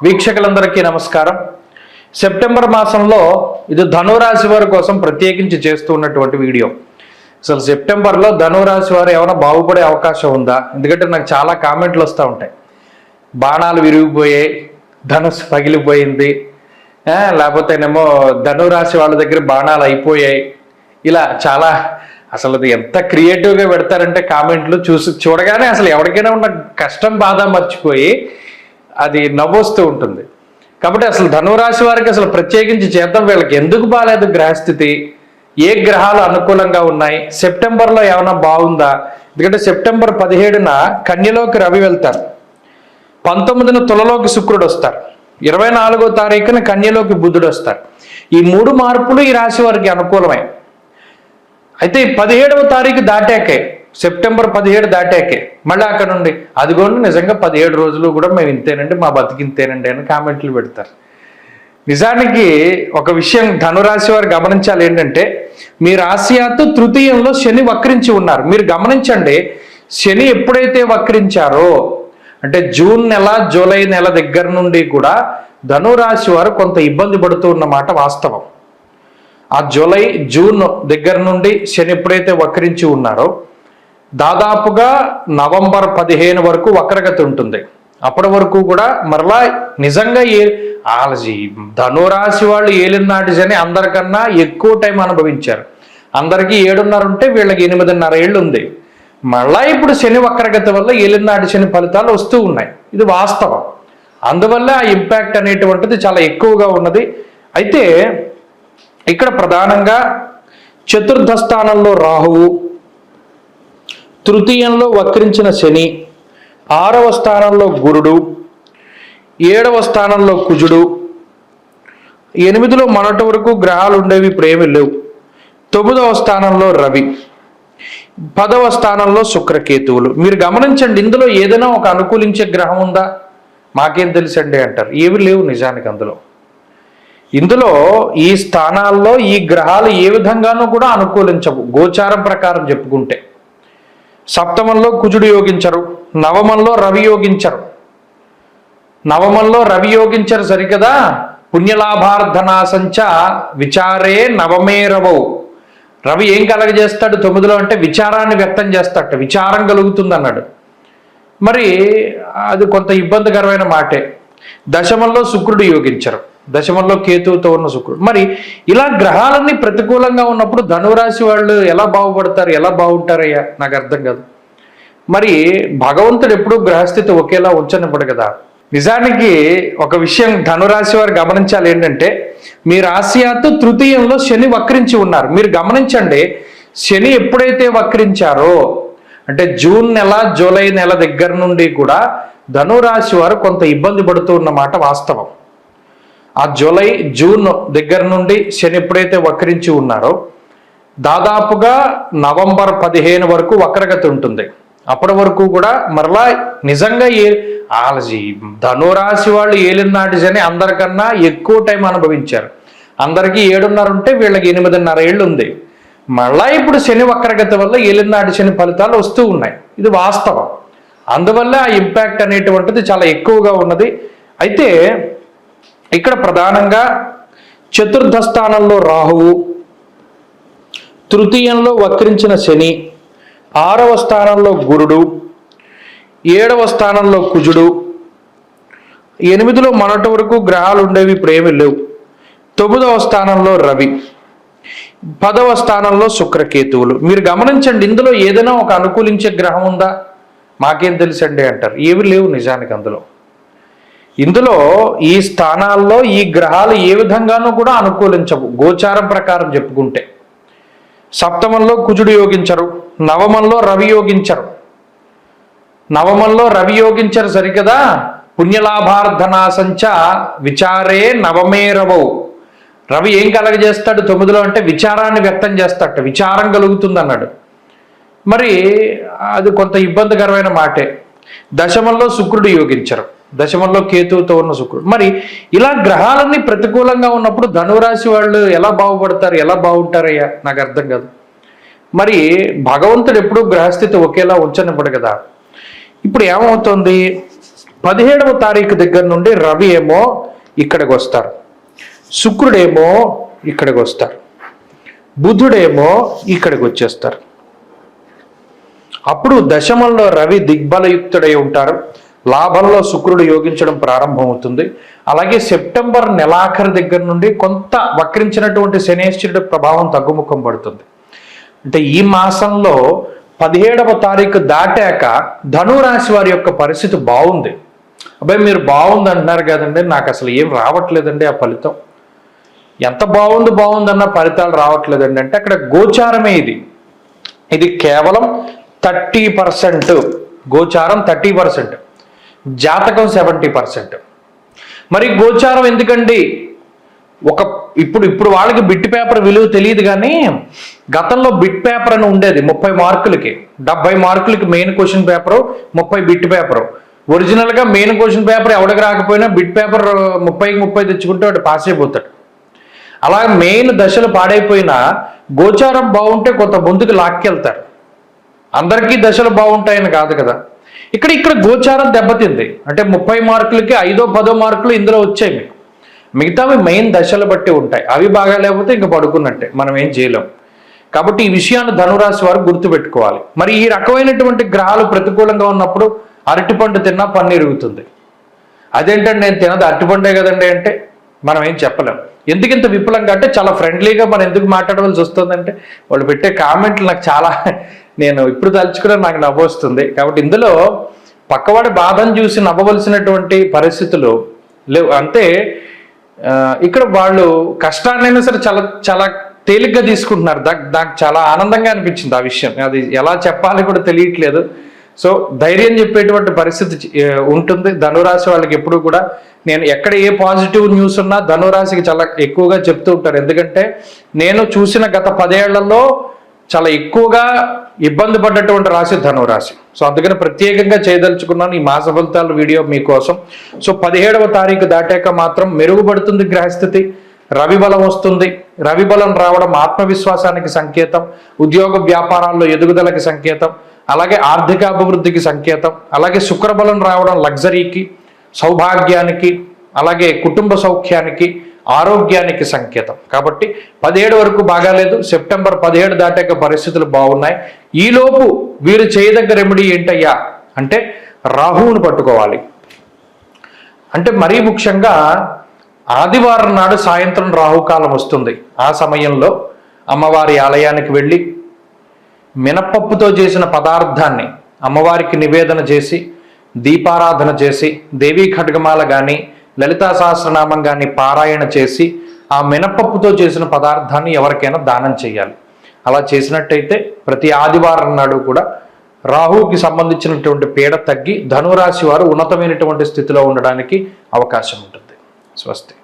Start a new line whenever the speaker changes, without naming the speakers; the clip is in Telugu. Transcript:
వీక్షకులందరికీ నమస్కారం. సెప్టెంబర్ మాసంలో ఇది ధనురాశి వారి కోసం ప్రత్యేకించి చేస్తూ ఉన్నటువంటి వీడియో. అసలు సెప్టెంబర్లో ధనురాశి వారు ఏమైనా బాగుపడే అవకాశం ఉందా? ఎందుకంటే నాకు చాలా కామెంట్లు వస్తూ ఉంటాయి. బాణాలు విరిగిపోయాయి ధనుసు పగిలిపోయింది లేకపోతేనేమో ధనురాశి వాళ్ళ దగ్గర బాణాలు అయిపోయాయి. ఇలా చాలా అసలు అది ఎంత క్రియేటివ్గా పెడతారంటే కామెంట్లు చూసి చూడగానే అసలు ఎవరికైనా ఉన్న కష్టం బాధ మర్చిపోయి అది నవ్వొస్తూ ఉంటుంది. కాబట్టి అసలు ధనురాశి వారికి అసలు ప్రత్యేకించి చేద్దాం వీళ్ళకి ఎందుకు బాగాలేదు గ్రహస్థితి? ఏ గ్రహాలు అనుకూలంగా ఉన్నాయి? సెప్టెంబర్లో ఏమైనా బాగుందా? ఎందుకంటే సెప్టెంబర్ పదిహేడున కన్యలోకి రవి వెళ్తారు. పంతొమ్మిదిన తులలోకి శుక్రుడు వస్తారు. ఇరవై నాలుగో తారీఖున కన్యలోకి బుధుడు వస్తారు. ఈ మూడు మార్పులు ఈ రాశి వారికి అనుకూలమే. అయితే పదిహేడవ తారీఖు దాటాకే సెప్టెంబర్ పదిహేడు దాటాకే. మళ్ళీ అక్కడ నుండి అదిగోండి నిజంగా పదిహేడు రోజులు కూడా మేము ఇంతేనండి మా బతికింతేనండి అని కామెంట్లు పెడతారు. నిజానికి ఒక విషయం ధనురాశి వారు గమనించాలి ఏంటంటే మీ రాశియాతు తృతీయంలో శని వక్రించి ఉన్నారు. మీరు గమనించండి శని ఎప్పుడైతే వక్రించారో అంటే జూన్ నెల జూలై నెల దగ్గర నుండి కూడా ధనురాశి వారు కొంత ఇబ్బంది పడుతూ ఉన్నమాట వాస్తవం. ఆ జూలై జూన్ దగ్గర నుండి శని ఎప్పుడైతే వక్రించి ఉన్నారో దాదాపుగా నవంబర్ పదిహేను వరకు వక్రగతి ఉంటుంది. అప్పటి వరకు కూడా మరలా నిజంగా ఏ ధనురాశి వాళ్ళు ఏలినాటి శని అందరికన్నా ఎక్కువ టైం అనుభవించారు. అందరికీ ఏడున్నర ఉంటే వీళ్ళకి ఎనిమిదిన్నర ఏళ్ళు ఉంది. మళ్ళా ఇప్పుడు శని వక్రగతి వల్ల ఏలినాటి శని ఫలితాలు వస్తూ ఉన్నాయి. ఇది వాస్తవం. అందువల్ల ఆ ఇంపాక్ట్ అనేటువంటిది చాలా ఎక్కువగా ఉన్నది. అయితే ఇక్కడ ప్రధానంగా చతుర్థ స్థానంలో రాహువు తృతీయంలో వక్రించిన శని ఆరవ స్థానంలో గురుడు ఏడవ స్థానంలో కుజుడు ఎనిమిదిలో మొన్నటి వరకు గ్రహాలు ఉండేవి ఇప్పుడు ఏమీ లేవు. తొమ్మిదవ స్థానంలో రవి పదవ స్థానంలో శుక్రకేతువులు. మీరు గమనించండి ఇందులో ఏదైనా ఒక అనుకూలించే గ్రహం ఉందా? మాకేం తెలుసండి అంటారు. ఏవి లేవు నిజానికి అందులో. ఇందులో ఈ స్థానాల్లో ఈ గ్రహాలు ఏ విధంగానూ కూడా అనుకూలించవు. గోచారం ప్రకారం చెప్పుకుంటే. సప్తమంలో కుజుడు యోగించరు నవమంలో రవి యోగించరు. నవమంలో రవి యోగించరు సరికదా? పుణ్యలాభార్థనాసంచ విచారే నవమే రవౌ రవి ఏం కలగజేస్తాడు తొమ్మిదిలో అంటే విచారాన్ని వ్యక్తం చేస్తాడట విచారం కలుగుతుంది అన్నాడు మరి అది కొంత ఇబ్బందికరమైన మాటే. దశమంలో శుక్రుడు యోగించరు. దశమంలో కేతువుతో ఉన్న శుక్రుడు. మరి ఇలా గ్రహాలన్నీ ప్రతికూలంగా ఉన్నప్పుడు ధనురాశి వాళ్ళు ఎలా బాగుపడతారు ఎలా బాగుంటారయ్యా? నాకు అర్థం కాదు. మరి భగవంతుడు ఎప్పుడూ గ్రహస్థితి ఒకేలా ఉంచనివ్వడు కదా. నిజానికి ఒక విషయం ధనురాశి వారు గమనించాలి ఏంటంటే మీ రాశియాతు తృతీయంలో శని వక్రించి ఉన్నారు. మీరు గమనించండి శని ఎప్పుడైతే వక్రించారో అంటే జూన్ నెల జూలై నెల దగ్గర నుండి కూడా ధనురాశి వారు కొంత ఇబ్బంది పడుతూ ఉన్నమాట వాస్తవం. ఆ జూలై జూన్ దగ్గర నుండి శని ఎప్పుడైతే వక్రించి ఉన్నారో దాదాపుగా నవంబర్ పదిహేను వరకు వక్రగతి ఉంటుంది. అప్పటి వరకు కూడా మరలా నిజంగా ఏ ఆలజీ ధనురాశి వాళ్ళు ఏలినాటి శని అందరికన్నా ఎక్కువ టైం అనుభవించారు. అందరికీ ఏడున్నర ఉంటే వీళ్ళకి ఎనిమిదిన్నర ఏళ్ళు ఉంది. మళ్ళా ఇప్పుడు శని వక్రగతి వల్ల ఏలినాటి శని ఫలితాలు వస్తూ ఉన్నాయి. ఇది వాస్తవం. అందువల్ల ఆ ఇంపాక్ట్ అనేటువంటిది చాలా ఎక్కువగా ఉన్నది. అయితే ఇక్కడ ప్రధానంగా చతుర్థ స్థానంలో రాహువు తృతీయంలో వక్రించిన శని ఆరవ స్థానంలో గురుడు ఏడవ స్థానంలో కుజుడు ఎనిమిదిలో మొన్నటి వరకు గ్రహాలు ఉండేవి ప్రేమి లేవు. తొమ్మిదవ స్థానంలో రవి పదవ స్థానంలో శుక్రకేతువులు. మీరు గమనించండి ఇందులో ఏదైనా ఒక అనుకూలించే గ్రహం ఉందా? మాకేం తెలుసండి అంటారు. ఏవి లేవు నిజానికి అందులో. ఇందులో ఈ స్థానాల్లో ఈ గ్రహాలు ఏ విధంగానూ కూడా అనుకూలించవు. గోచారం ప్రకారం చెప్పుకుంటే. సప్తమంలో కుజుడు యోగించరు. నవమంలో రవి యోగించరు. నవమంలో రవి యోగించరు సరికదా? పుణ్యలాభార్థనాసంచ విచారే నవమే రవౌ. రవి ఏం కలగజేస్తాడు? తొమ్మిదిలో అంటే విచారాన్ని వ్యక్తం చేస్తాడు. విచారం కలుగుతుంది అన్నాడు మరి అది కొంత ఇబ్బందికరమైన మాటే. దశమంలో శుక్రుడు యోగించరు. దశమంలో కేతువుతో ఉన్న శుక్రుడు. మరి ఇలా గ్రహాలన్నీ ప్రతికూలంగా ఉన్నప్పుడు ధనురాశి వాళ్ళు ఎలా బాగుపడతారు? ఎలా బాగుంటారయ్యా? నాకు అర్థం కాదు. మరి భగవంతుడు ఎప్పుడూ గ్రహస్థితి ఒకేలా ఉంచనివ్వడు కదా. ఇప్పుడు ఏమవుతుంది? పదిహేడవ తారీఖు దగ్గర నుండి రవి ఏమో ఇక్కడికి వస్తారు. శుక్రుడేమో ఇక్కడికి వస్తారు. బుధుడేమో ఇక్కడికి వచ్చేస్తారు. అప్పుడు దశమంలో రవి దిగ్బలయుక్తుడై ఉంటారు. లాభంలో శుక్రుడు యోగించడం ప్రారంభమవుతుంది. అలాగే సెప్టెంబర్ నెలాఖరు దగ్గర నుండి కొంత వక్రించినటువంటి శనేశ్వరుడి ప్రభావం తగ్గుముఖం పడుతుంది. అంటే ఈ మాసంలో పదిహేడవ తారీఖు దాటాక ధనురాశి వారి యొక్క పరిస్థితి బాగుంది. అబ్బాయి మీరు బాగుంది అంటున్నారు కదండి నాకు అసలు ఏం రావట్లేదండి ఆ ఫలితం. ఎంత బాగుంది బాగుందన్న ఫలితాలు రావట్లేదండి. అంటే అక్కడ గోచారమే ఇది. ఇది కేవలం థర్టీ పర్సెంట్ గోచారం థర్టీ పర్సెంట్. జాతకం సెవెంటీ పర్సెంట్. మరి గోచారం ఎందుకండి? ఒక ఇప్పుడు ఇప్పుడు వాళ్ళకి బిట్ పేపర్ విలువ తెలియదు కానీ గతంలో బిట్ పేపర్ అని ఉండేది ముప్పై మార్కులకి. డెబ్బై మార్కులకి మెయిన్ క్వశ్చన్ పేపరు ముప్పై బిట్ పేపరు. ఒరిజినల్గా మెయిన్ క్వశ్చన్ పేపర్ ఎవడికి రాకపోయినా బిట్ పేపర్ ముప్పైకి ముప్పై తెచ్చుకుంటే వాడు పాస్ అయిపోతాడు. అలా మెయిన్ దశలు పాడైపోయినా గోచారం బాగుంటే కొంత ముందుకు లాక్కెళ్తారు. అందరికీ దశలు బాగుంటాయని కాదు కదా. ఇక్కడ ఇక్కడ గోచారం దెబ్బతింది. అంటే ముప్పై మార్కులకి ఐదో పదో మార్కులు ఇందులో వచ్చాయి మీకు. మిగతావి మెయిన్ దశలు బట్టి ఉంటాయి. అవి బాగా లేకపోతే ఇంకా పడుకున్నట్టే. మనం ఏం చేయలేం. కాబట్టి ఈ విషయాన్ని ధనురాశి వారు గుర్తుపెట్టుకోవాలి. మరి ఈ రకమైనటువంటి గ్రహాలు ప్రతికూలంగా ఉన్నప్పుడు అరటిపండు తిన్నా పన్ను ఇరుగుతుంది. అదేంటంటే నేను తినదు? అరటిపండే కదండి అంటే మనం ఏం చెప్పలేం. ఎందుకు ఇంత విపులంగా అంటే చాలా ఫ్రెండ్లీగా మనం ఎందుకు మాట్లాడవలసి వస్తుందంటే వాళ్ళు పెట్టే కామెంట్లు నాకు చాలా నేను ఇప్పుడు తలుచుకున్నా నాకు నవ్వొస్తుంది కాబట్టి ఇందులో పక్కవాడి బాధను చూసి నవ్వవలసినటువంటి పరిస్థితులు లేవు. అంటే ఇక్కడ వాళ్ళు కష్టాన్నైనా సరే చాలా చాలా తేలిగ్గా తీసుకుంటున్నారు. దా నాకు చాలా ఆనందంగా అనిపించింది ఆ విషయం. అది ఎలా చెప్పాలి కూడా తెలియట్లేదు. సో ధైర్యం చెప్పేటువంటి పరిస్థితి ఉంటుంది. ధనురాశి వాళ్ళకి ఎప్పుడు కూడా నేను ఎక్కడ ఏ పాజిటివ్ న్యూస్ ఉన్నా ధనురాశికి చాలా ఎక్కువగా చెప్తూ ఉంటారు. ఎందుకంటే నేను చూసిన గత పదేళ్ళలో చాలా ఎక్కువగా ఇబ్బంది పడ్డటువంటి రాశి ధనురాశి. సో అందుకని ప్రత్యేకంగా చేయదలుచుకున్నాను ఈ మాస ఫలితాల వీడియో మీకోసం. సో పదిహేడవ తారీఖు దాటాక మాత్రం మెరుగుపడుతుంది గ్రహస్థితి. రవి బలం వస్తుంది. రవి బలం రావడం ఆత్మవిశ్వాసానికి సంకేతం. ఉద్యోగ వ్యాపారాల్లో ఎదుగుదలకి సంకేతం. అలాగే ఆర్థిక అభివృద్ధికి సంకేతం అలాగే శుక్రబలం రావడం లగ్జరీకి సౌభాగ్యానికి అలాగే కుటుంబ సౌఖ్యానికి ఆరోగ్యానికి సంకేతం. కాబట్టి పదిహేడు వరకు బాగాలేదు సెప్టెంబర్ పదిహేడు దాటాక పరిస్థితులు బాగున్నాయి. ఈలోపు వీరు చేయదగ్గ రెమెడీ ఏంటయ్యా? అంటే రాహువును పట్టుకోవాలి. అంటే మరీ ముఖ్యంగా ఆదివారం నాడు సాయంత్రం రాహుకాలం వస్తుంది. ఆ సమయంలో అమ్మవారి ఆలయానికి వెళ్ళి మినపప్పుతో చేసిన పదార్థాన్ని అమ్మవారికి నివేదన చేసి దీపారాధన చేసి దేవీ ఖడ్గమాల కానీ లలితా సహస్రనామం కానీ పారాయణ చేసి ఆ మినపప్పుతో చేసిన పదార్థాన్ని ఎవరికైనా దానం చేయాలి. అలా చేసినట్టయితే ప్రతి ఆదివారం నాడు కూడా రాహుకి సంబంధించినటువంటి పీడ తగ్గి ధనురాశి వారు ఉన్నతమైనటువంటి స్థితిలో ఉండడానికి అవకాశం ఉంటుంది. స్వస్తి.